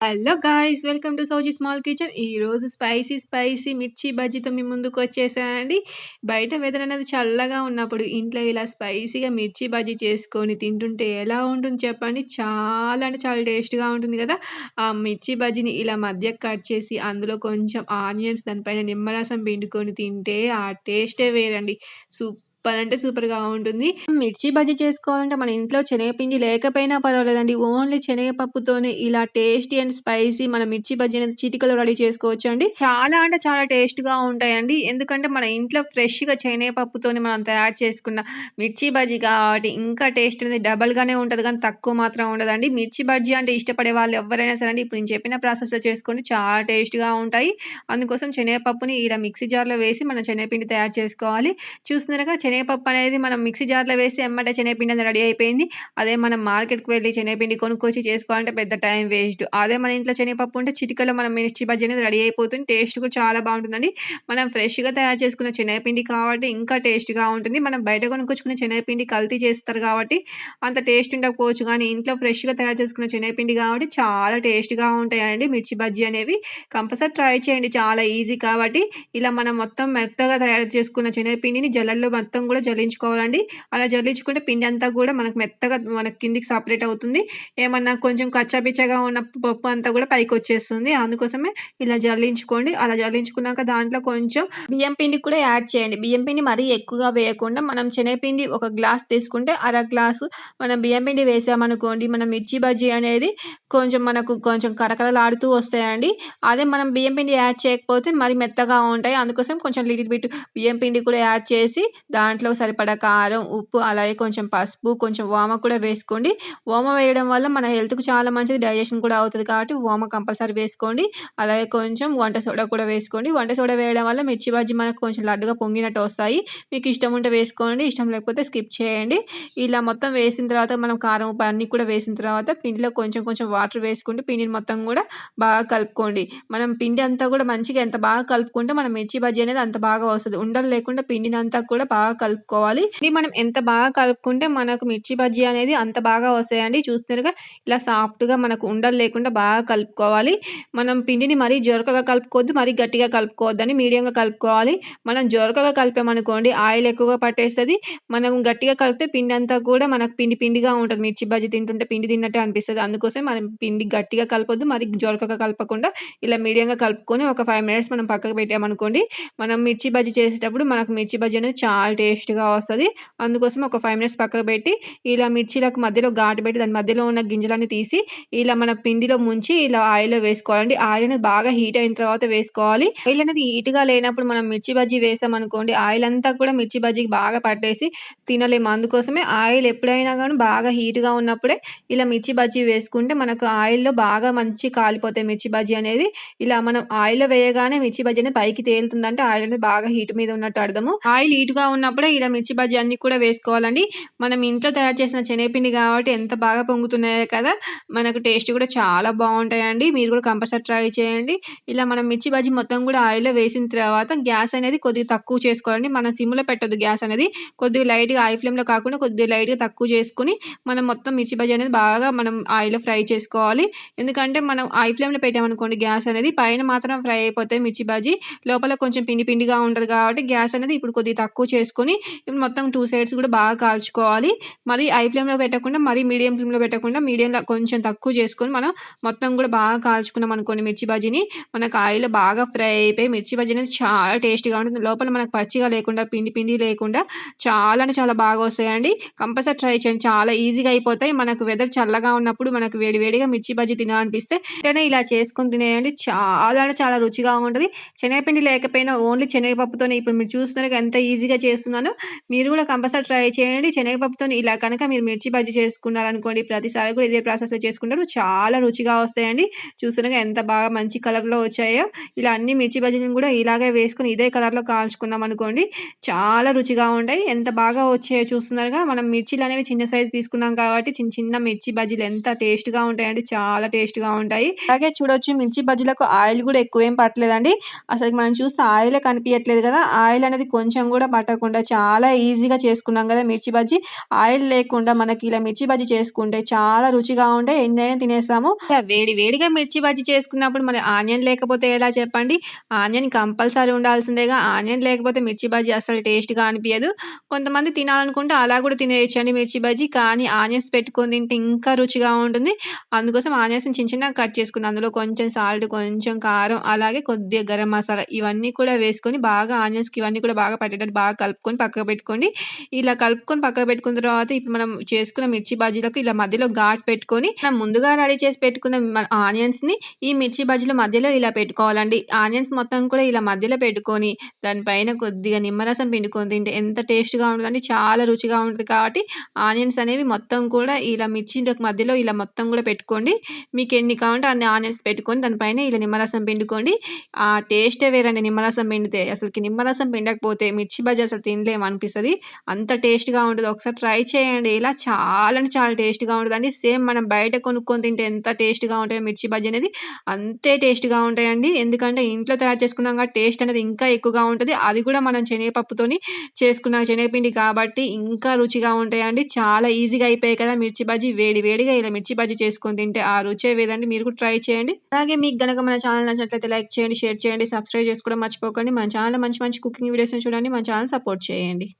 Hello guys welcome to Sowji small kitchen. ఈరోజు spicy spicy మిర్చి బజ్జీతో మీ ముందుకు వచ్చేసానండి. బయట వెదర్ అనేది చల్లగా ఉన్నప్పుడు ఇంట్లో ఇలా స్పైసీగా మిర్చి బజ్జీ చేసుకొని తింటుంటే ఎలా ఉంటుంది చెప్పండి? చాలా అంటే చాలా టేస్ట్గా ఉంటుంది కదా. ఆ మిర్చి బజ్జీని ఇలా మధ్య కట్ చేసి అందులో కొంచెం ఆనియన్స్ దానిపైన నిమ్మరసం పిండుకొని తింటే ఆ టేస్టే వేరండి. సూప్ సూపర్ అంటే సూపర్‌గా ఉంటుంది. మిర్చి బజ్జీ చేసుకోవాలంటే మన ఇంట్లో శనగపిండి లేకపోయినా పర్వాలేదండి. ఓన్లీ శనగపప్పుతోనే ఇలా టేస్టీ అండ్ స్పైసీ మన మిర్చి బజ్జీ అనేది చిటికలో రెడీ చేసుకోవచ్చండి. చాలా అంటే చాలా టేస్ట్‌గా ఉంటాయండి. ఎందుకంటే మన ఇంట్లో ఫ్రెష్‌గా శనగపప్పుతోనే మనం తయారు చేసుకున్న మిర్చి బజ్జీ కాబట్టి ఇంకా టేస్ట్ అనేది డబల్‌గానే ఉంటది కానీ తక్కువ మాత్రం ఉండదండి. మిర్చి బజ్జీ అంటే ఇష్టపడే వాళ్ళు ఎవరైనా సరే అండి ఇప్పుడు నేను చెప్పిన ప్రాసెస్‌లో చేసుకోండి చాలా టేస్ట్‌గా ఉంటాయి. అందుకోసం శనగపప్పుని ఇలా మిక్సీ జార్‌లో వేసి మనం శనగపిండి తయారు చేసుకోవాలి. చూస్తున్నారుగా శనగపప్పు అనేది మనం మిక్సీ జార్‌లో వేసి ఎమ్మటే శనగపిండి అనేది రెడీ అయిపోయింది. అదే మనం మార్కెట్‌కి వెళ్ళి శనగపిండి కొనుక్కొచ్చి చేసుకోవాలంటే పెద్ద టైం వేస్ట్. అదే మన ఇంట్లో శనగపప్పు ఉంటే చిటికలో మనం మిర్చి బజ్జీ అనేది రెడీ అయిపోతుంది. టేస్ట్ కూడా చాలా బాగుంటుందండి. మనం ఫ్రెష్‌గా తయారు చేసుకున్న శనగపిండి కాబట్టి ఇంకా టేస్ట్‌గా ఉంటుంది. మనం బయట కొనుక్కొచ్చుకున్న శనగపిండి కల్తీ చేస్తారు కాబట్టి అంత టేస్ట్ ఉండకపోవచ్చు కానీ ఇంట్లో ఫ్రెష్‌గా తయారు చేసుకున్న శనగపిండి కాబట్టి చాలా టేస్ట్‌గా ఉంటాయండి మిర్చి బజ్జీ అనేవి. కంపల్సరీ ట్రై చేయండి చాలా ఈజీ కాబట్టి ఇలా మనం మొత్తం మెత్తగా తయారు చేసుకున్న శనగపిండిని జల్లల్లో మొత్తం కూడా జల్లించుకోవాలండి. అలా జల్లించుకుంటే పిండి అంతా కూడా మనకు మెత్తగా మనకి కిందికి సపరేట్ అవుతుంది. ఏమన్నా కొంచెం కచ్చాపిచ్చగా ఉన్న పప్పు అంతా కూడా పైకొచ్చేస్తుంది. అందుకోసమే ఇలా జల్లించుకోండి. అలా జల్లించుకున్నాక దాంట్లో కొంచెం బియ్యం పిండి కూడా యాడ్ చేయండి. బియ్యం పిండి మరీ ఎక్కువగా వేయకుండా మనం శనగపిండి ఒక గ్లాస్ తీసుకుంటే అర గ్లాసు మనం బియ్యం పిండి వేసామనుకోండి మనం మిర్చి బజ్జీ అనేది కొంచెం మనకు కొంచెం కరకరలాడుతూ వస్తాయండి. అదే మనం బియ్యం పిండి యాడ్ చేయకపోతే మరి మెత్తగా ఉంటాయి. అందుకోసం కొంచెం లిటిల్ బిట్ బియ్యం పిండి కూడా యాడ్ చేసి దాంట్లో సరిపడా కారం, ఉప్పు అలాగే కొంచెం పసుపు, కొంచెం వామ కూడా వేసుకోండి. వామ వేయడం వల్ల మన హెల్త్కు చాలా మంచిది. డైజెషన్ కూడా అవుతుంది కాబట్టి వామ కంపల్సరీ వేసుకోండి. అలాగే కొంచెం వంట సోడా కూడా వేసుకోండి. వంట సోడా వేయడం వల్ల మిర్చి బజ్జీ మనకు కొంచెం లడ్డుగా పొంగినట్టు వస్తాయి. మీకు ఇష్టం ఉంటే వేసుకోండి. ఇష్టం లేకపోతే స్కిప్ చేయండి. ఇలా మొత్తం వేసిన తర్వాత మనం కారం, ఉప్పు అన్నీ కూడా వేసిన తర్వాత పిండిలో కొంచెం కొంచెం వాటర్ వేసుకుంటూ పిండిని మొత్తం కూడా బాగా కలుపుకోండి. మనం పిండి అంతా కూడా మంచిగా ఎంత బాగా కలుపుకుంటే మన మిర్చి బజ్జీ అనేది అంత బాగా వస్తుంది ఉండలు లేకుండా పిండినంతా కూడా బాగా కలుపుకోవాలి. ఇది మనం ఎంత బాగా కలుపుకుంటే మనకు మిర్చి బజ్జీ అనేది అంత బాగా వస్తాయండి. చూస్తున్నారుగా ఇలా సాఫ్ట్‌గా మనకు ఉండలు లేకుండా బాగా కలుపుకోవాలి. మనం పిండిని మరీ జొరకగా కలుపుకోవద్దు. మరీ గట్టిగా కలుపుకోవద్దని మీడియంగా కలుపుకోవాలి. మనం జొరకగా కలిపామనుకోండి ఆయిల్ ఎక్కువగా పట్టేస్తుంది మనం గట్టిగా కలిపితే పిండి అంతా కూడా మనకు పిండి పిండిగా ఉంటుంది మిర్చి బజ్జీ తింటుంటే పిండి తిన్నట్టే అనిపిస్తుంది అందుకోసం మనం పిండి గట్టిగా కలపొద్దు. మరి జొరకగా కలపకుండా ఇలా మీడియంగా కలుపుకొని ఒక ఫైవ్ మినిట్స్ మనం పక్కకు పెట్టామనుకోండి మనం మిర్చి బజ్జీ చేసేటప్పుడు మనకు మిర్చి బజ్జీ అనేది చాలా టేస్ట్‌గా వస్తుంది అందుకోసం ఒక ఫైవ్ మినిట్స్ పక్కకు పెట్టి ఇలా మిర్చిలకు మధ్యలో ఘాటు పెట్టి దాని మధ్యలో ఉన్న గింజలన్నీ తీసి ఇలా మన పిండిలో ముంచి ఇలా ఆయిల్‌లో వేసుకోవాలండి. ఆయిల్ అనేది బాగా హీట్ అయిన తర్వాత వేసుకోవాలి. ఆయిల్ అనేది హీట్‌గా లేనప్పుడు మనం మిర్చి బజ్జీ వేసామనుకోండి ఆయిల్ అంతా కూడా మిర్చి బజ్జీకి బాగా పట్టేసి తినలేము. అందుకోసమే ఆయిల్ ఎప్పుడైనా కానీ బాగా హీట్‌గా ఉన్నప్పుడే ఇలా మిర్చి బజ్జీ వేసుకుంటే మనకు ఆయిల్‌లో బాగా మంచి కాలిపోతాయి మిర్చి బజ్జీ అనేది. ఇలా మనం ఆయిల్‌లో వేయగానే మిర్చి బజ్జీ అనేది పైకి తేలుతుందంటే ఆయిల్ అనేది బాగా హీట్ మీద ఉన్నట్టు అర్థము. ఆయిల్ హీట్‌గా ఉన్నప్పుడు ఇలా మిర్చి బజ్జీ అన్ని కూడా వేసుకోవాలండి. మనం ఇంట్లో తయారు చేసిన శనగపిండి కాబట్టి ఎంత బాగా పొంగుతున్నాయో కదా! మనకు టేస్ట్ కూడా చాలా బాగుంటాయండి మీరు కూడా కంపల్సరీ ట్రై చేయండి. ఇలా మనం మిర్చి బజ్జీ మొత్తం కూడా ఆయిల్‌లో వేసిన తర్వాత గ్యాస్ అనేది కొద్దిగా తక్కువ చేసుకోవాలండి. మనం సిమ్‌లో పెట్టద్దు గ్యాస్ అనేది. కొద్దిగా లైట్‌గా హై ఫ్లేమ్‌లో కాకుండా కొద్దిగా లైట్‌గా తక్కువ చేసుకొని మనం మొత్తం మిర్చి బజ్జీ అనేది బాగా మనం ఆయిల్‌లో ఫ్రై చేసుకోవాలి. ఎందుకంటే మనం హై ఫ్లేమ్‌లో పెట్టామనుకోండి గ్యాస్ అనేది పైన మాత్రం ఫ్రై అయిపోతాయి మిర్చి బజ్జీ. లోపల కొంచెం పిండి పిండిగా ఉంటుంది కాబట్టి గ్యాస్ అనేది ఇప్పుడు కొద్దిగా తక్కువ చేసుకొని ఇప్పుడు మొత్తం టూ సైడ్స్ కూడా బాగా కాల్చుకోవాలి. మరి హై ఫ్లేమ్‌లో పెట్టకుండా మరీ మీడియం ఫ్లేమ్‌లో పెట్టకుండా మీడియంలో కొంచెం తక్కువ చేసుకొని మనం మొత్తం కూడా బాగా కాల్చుకున్నాం అనుకోండి మిర్చి బజ్జీని మనకు ఆయిల్ బాగా ఫ్రై అయిపోయి మిర్చి బజ్జీ అనేది చాలా టేస్టీగా ఉంటుంది. లోపల మనకు పచ్చిగా లేకుండా పిండి పిండి లేకుండా చాలా అంటే చాలా బాగా వస్తాయండి. కంపల్సరీ ట్రై చేయండి. చాలా ఈజీగా అయిపోతాయి. మనకు వెదర్ చల్లగా ఉన్నప్పుడు మనకు వేడివేడిగా మిర్చి బజ్జీ తినాలనిపిస్తే వెంటనే ఇలా చేసుకొని తినేయండి. చాలా అంటే చాలా రుచిగా ఉంటది. శనగపిండి లేకపోయినా ఓన్లీ శనగపప్పుతోనే ఇప్పుడు మీరు చూస్తున్నారు ఎంత ఈజీగా చేస్తున్నాను మీరు కూడా కంపల్సరీ ట్రై చేయండి. శనగపప్పుతోని ఇలా కనుక మీరు మిర్చి బజ్జీ చేసుకున్నారనుకోండి ప్రతిసారి కూడా ఇదే ప్రాసెస్‌లో చేసుకుంటారు. చాలా రుచిగా వస్తాయండి. చూస్తున్నాగా ఎంత బాగా మంచి కలర్‌లో వచ్చాయో. ఇలా అన్ని మిర్చి బజ్జీలను కూడా ఇలాగే వేసుకొని ఇదే కలర్‌లో కాల్చుకున్నాం అనుకోండి చాలా రుచిగా ఉంటాయి. ఎంత బాగా వచ్చాయో చూస్తున్నారుగా. మనం మిర్చీలు అనేవి చిన్న సైజ్ తీసుకున్నాం కాబట్టి చిన్న చిన్న మిర్చి బజ్జీలు ఎంత టేస్ట్‌గా ఉంటాయండి చాలా టేస్ట్‌గా ఉంటాయి. అలాగే చూడొచ్చు మిర్చి బజ్జీలకు ఆయిల్ కూడా ఎక్కువేం పట్టలేదండి. అసలు మనం చూస్తే ఆయిలే కనిపియట్లేదు కదా! ఆయిల్ అనేది కొంచెం కూడా పట్టకుండా లేకుండా చాలా ఈజీగా చేసుకున్నాం కదా మిర్చి బజ్జీ. ఆయిల్ లేకుండా మనకి ఇలా మిర్చి బజ్జీ చేసుకుంటే చాలా రుచిగా ఉండే ఎన్నైనా తినేస్తాము. వేడి వేడిగా మిర్చి బజ్జీ చేసుకున్నప్పుడు మన ఆనియన్ లేకపోతే ఎలా చెప్పండి? Onion compulsory ఉండాల్సిందేగా. ఆనియన్ లేకపోతే మిర్చి బజ్జీ అసలు టేస్ట్గా అనిపించదు కొంతమంది తినాలనుకుంటే అలా కూడా తినేయచ్చు అండి మిర్చి బజ్జీ. కానీ ఆనియన్స్ పెట్టుకొని తింటే ఇంకా రుచిగా ఉంటుంది. అందుకోసం ఆనియన్స్ని చిన్న చిన్నగా కట్ చేసుకున్నాను అందులో కొంచెం సాల్ట్ కొంచెం కారం అలాగే కొద్దిగా గరం మసాలా ఇవన్నీ కూడా వేసుకొని బాగా ఆనియన్స్కి ఇవన్నీ కూడా బాగా పట్టేటట్టు బాగా కలుపుకొని పక్కకు పెట్టుకోండి. ఇలా కలుపుకొని పక్కకు పెట్టుకున్న తర్వాత ఇప్పుడు మనం చేసుకున్న మిర్చి బజ్జీలకు ఇలా మధ్యలో ఘాట్ పెట్టుకొని మనం ముందుగా రెడీ చేసి పెట్టుకున్న ఆనియన్స్ని ఈ మిర్చి బజ్జీల మధ్యలో ఇలా పెట్టుకోవాలండి. ఆనియన్స్ మొత్తం కూడా ఇలా మధ్యలో పెట్టుకొని దానిపైన కొద్దిగా నిమ్మరసం పిండుకొని తింటే ఎంత టేస్ట్గా ఉంటుందండి. చాలా రుచిగా ఉంటుంది కాబట్టి ఆనియన్స్ అనేవి మొత్తం కూడా ఇలా మిర్చి మధ్యలో ఇలా మొత్తం కూడా పెట్టుకోండి. మీకు ఎన్ని కావాలంటే అన్ని ఆనియన్స్ పెట్టుకొని దానిపైన ఇలా నిమ్మరసం పిండుకోండి. ఆ టేస్టే వేరండి నిమ్మరసం పిండితే. అసలుకి నిమ్మరసం పిండకపోతే మిర్చి బజ్జీ అసలు తినలేమనిపిస్తుంది. అంత టేస్ట్గా ఉంటుంది. ఒకసారి ట్రై చేయండి. ఇలా చాలా అంటే చాలా టేస్ట్గా ఉంటుందండి సేమ్ మనం బయట కొనుక్కొని తింటే ఎంత టేస్ట్గా ఉంటాయో మిర్చి బజ్జీ అనేది అంతే టేస్ట్గా ఉంటాయండి. ఎందుకంటే ఇంట్లో తయారు చేసుకున్నాం టేస్ట్ అనేది ఇంకా ఎక్కువగా ఉంటుంది. అది కూడా మనం శనగపప్పుతోని చేసుకున్న. శనగపిండి కాబట్టి ఇంకా రుచిగా ఉంటాయండి. చాలా ఈజీగా అయిపోయాయి కదా మిర్చి బజ్జీ. వేడి వేడిగా ఇలా మిర్చి బజ్జీ చేసుకొని తింటే ఆ రుచే వేదండి. మీరు కూడా ట్రై చేయండి. అలాగే మీకు గనక మన ఛానల్ నచ్చినట్లయితే లైక్ చేయండి షేర్ చేయండి సబ్స్క్రైబ్ చేసుకోవడం మర్చిపోకండి. మన ఛానల్ మంచి మంచి కుకింగ్ వీడియోస్ని చూడండి. మన ఛానల్ సపోర్ట్ చేయండి. Okay, Andy.